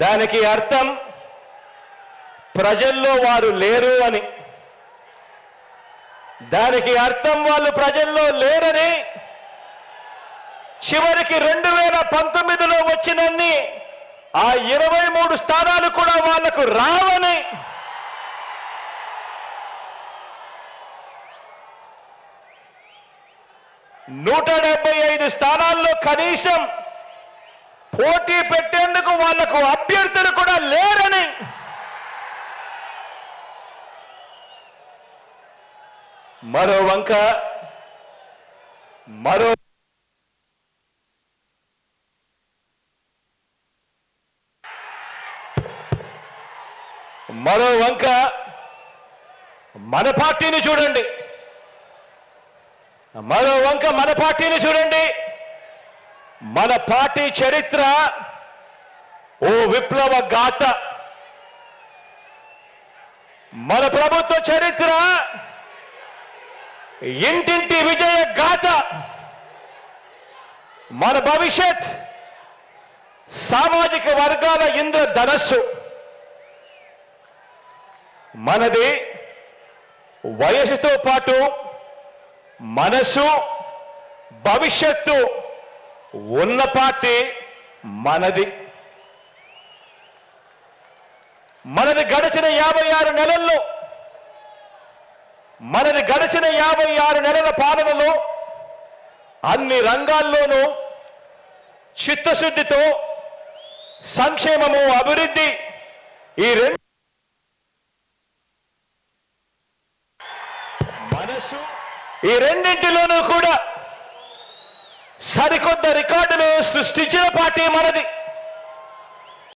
దానికి అర్థం ప్రజల్లో వారు లేరు అని. దానికి అర్థం వాళ్ళు ప్రజల్లో లేరని. చివరికి రెండు వేల పంతొమ్మిదిలో వచ్చినన్ని ఆ ఇరవై మూడు స్థానాలు కూడా వాళ్ళకు రావని. నూట డెబ్బై ఐదు స్థానాల్లో కనీసం పోటీ పెట్టేందుకు వాళ్ళకు అభ్యర్థులు కూడా లేరని. మరో వంక మరో మరో వంక మన పార్టీని చూడండి. మరో వంక మన పార్టీని చూడండి. మన పార్టీ చరిత్ర ఓ విప్లవ గాథ. మన ప్రభుత్వ చరిత్ర ఇంటింటి విజయ గాథ. మన భవిష్యత్ సామాజిక వర్గాల ఇంద్ర ధనస్సు. మనది వయసుతో పాటు మనసు భవిష్యత్తు. ఉన్న పార్టీ మనది. మనది గడిచిన యాభై ఆరు నెలల్లో మనది గడిచిన యాభై ఆరు నెలల పాలనలో అన్ని రంగాల్లోనూ చిత్తశుద్ధితో సంక్షేమము అభివృద్ధి ఈ రెండు మనసు ఈ రెండింటిలోనూ కూడా సరికొత్త రికార్డులు సృష్టించిన పార్టీ మనది.